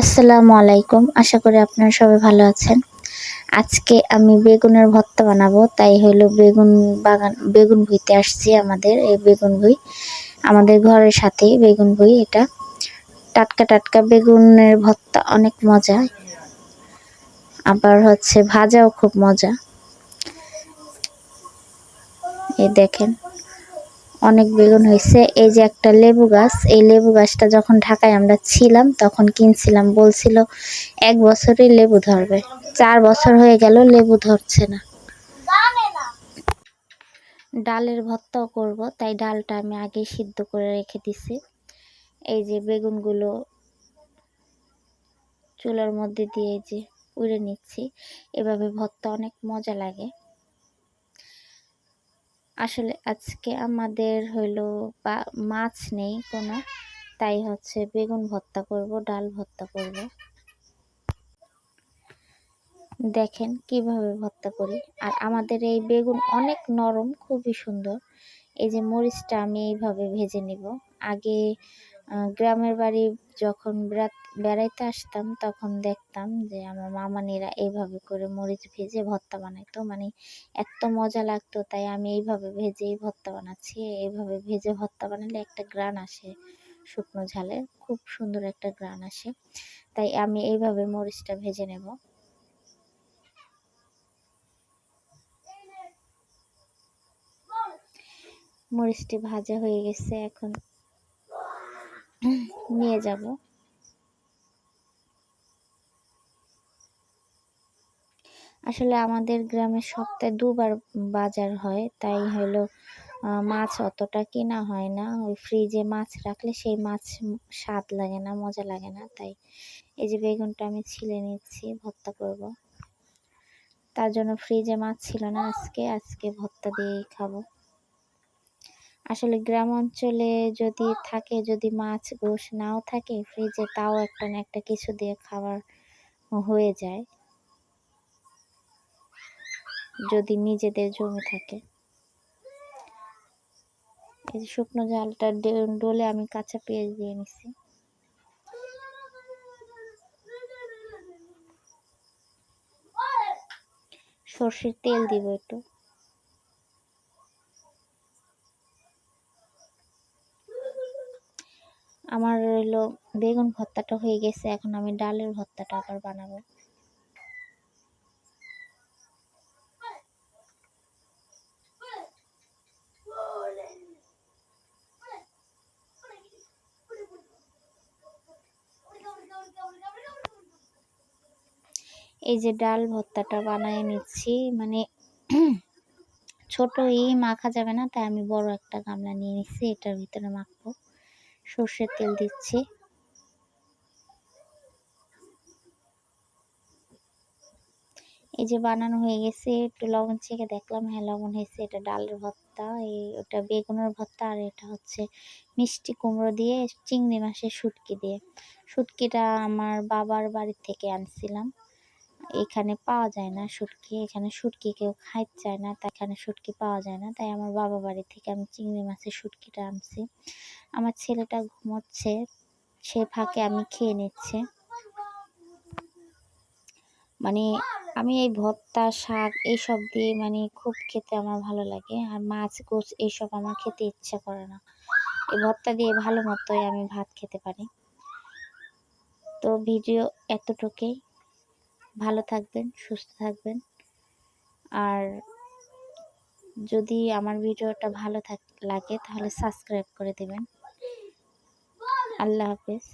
আসসালামু আলাইকুম। আশা করি আপনারা সবাই ভালো আছেন। আজকে আমি বেগুনের ভর্তা বানাবো, তাই হলো বেগুন বাগান, বেগুন ভুইতে আসছি আমাদের, এই বেগুন ভুই। আমাদের ঘরের সাথেই বেগুন ভুই এটা। টাটকা টাটকা বেগুনের ভর্তা, অনেক মজা। আবার হচ্ছে ভাজাও খুব মজা। এই দেখেন। অনেক বেগুন হয়েছে। এই যে একটা লেবু গাছ, এই লেবু গাছটা যখন ঢাকায় আমরা ছিলাম, তখন কিনছিলাম। বলছিল, এক বছরই লেবু ধরবে। চার বছর হয়ে গেল, লেবু ধরছে না। ডালের ভর্তাও করব, তাই ডালটা আমি আগে সিদ্ধ করে রেখে দিছি। এই যে বেগুনগুলো চুলার মধ্যে দিয়ে যে উড়ে নিচ্ছি। এভাবে ভর্তা অনেক মজা লাগে। আসলে আজকে আমাদের হইল মাছ নেই কোনো তাই হচ্ছে বেগুন ভর্তা করব, ডাল ভর্তা করব। দেখেন কীভাবে ভর্তা করি। আর আমাদের এই বেগুন অনেক নরম, খুবই সুন্দর। এই যে মরিচটা আমি এইভাবে ভেজে নিব। আগে গ্রামের বাড়ি যখন বেড়াইতে আসতাম, তখন দেখতাম যে আমার মামানিরা এইভাবে করে মরিচ ভেজে ভর্তা বানাইতো। মানে এত মজা লাগতো, তাই আমি এইভাবে ভেজেই ভর্তা বানাচ্ছি। এইভাবে ভেজে ভর্তা বানালে একটা গ্রান আসে শুকনো ঝালে, খুব সুন্দর একটা গ্রান আসে। তাই আমি এইভাবে মরিচটা ভেজে নেব। মরিচটি ভাজা হয়ে গেছে, এখন নিয়ে যাব। আসলে আমাদের গ্রামে সপ্তাহে দুবার বাজার হয়, তাই হলো মাছ অতটা কেনা হয় না। ওই ফ্রিজে মাছ রাখলে সেই মাছ স্বাদ লাগে না, মজা লাগে না, তাই এই যে বেগুনটা আমি ছিলে নিচ্ছি, ভর্তা করব। তার জন্য ফ্রিজে মাছ ছিল না আজকে আজকে ভর্তা দিয়েই খাব। আসলে গ্রাম অঞ্চলে যদি থাকে, যদি মাছ গোশ নাও থাকে ফ্রিজে তাও একটা না একটা কিছু দিয়ে খাবার হয়ে যায়। যদি নিজেদের জমি থাকে। এই শুকনো জালটা ডোলে আমি কাঁচা পেঁয়াজ দিয়ে নিছি। সর্ষের তেল দিব একটু। আমার হলো বেগুন ভর্তাটা হয়ে গেছে, এখন আমি ডালের ভর্তাটা আবার বানাবো। এই যে ডাল ভর্তাটা বানিয়ে নিচ্ছি মানে ছোট এই মাখা যাবে না, তাই আমি বড় একটা গামলা নিয়ে নিচ্ছি, এটার ভিতরে মাখবো। সর্ষের তেল দিচ্ছি। এই যে বানানো হয়ে গেছে, একটু লবণ চেখে দেখলাম। হ্যাঁ লবণ হয়েছে, এটা ডালের ভর্তা, এই ওটা বেগুনের ভর্তা, আর এটা হচ্ছে মিষ্টি কুমড়ো দিয়ে চিংড়ি মাছের শুটকি দিয়ে। শুটকিটা আমার বাবার বাড়ি থেকে আনছিলাম। এখানে পাওয়া যায় না শুটকি, এখানে শুটকি কেউ খাইতে চায় না, তাই এখানে শুটকি পাওয়া যায় না। তাই আমার বাবা বাড়ি থেকে আমি চিংড়ি মাছের শুটকিটা আনছি। আমার ছেলেটা ঘুমোচ্ছে, সে ফাঁকে আমি খেয়ে নিচ্ছে। মানে আমি এই ভর্তা, শাক এইসব দিয়ে মানে খুব খেতে আমার ভালো লাগে। আর মাছ গোছ এইসব আমার খেতে ইচ্ছা করে না। এই ভর্তা দিয়ে ভালো মতোই আমি ভাত খেতে পারি। তো ভিডিও এতটুকুই। ভালো থাকবেন, সুস্থ থাকবেন। আর যদি আমার ভিডিওটা ভালো থাক, লাগে তাহলে সাবস্ক্রাইব করে দেবেন। আল্লাহ হাফেজ।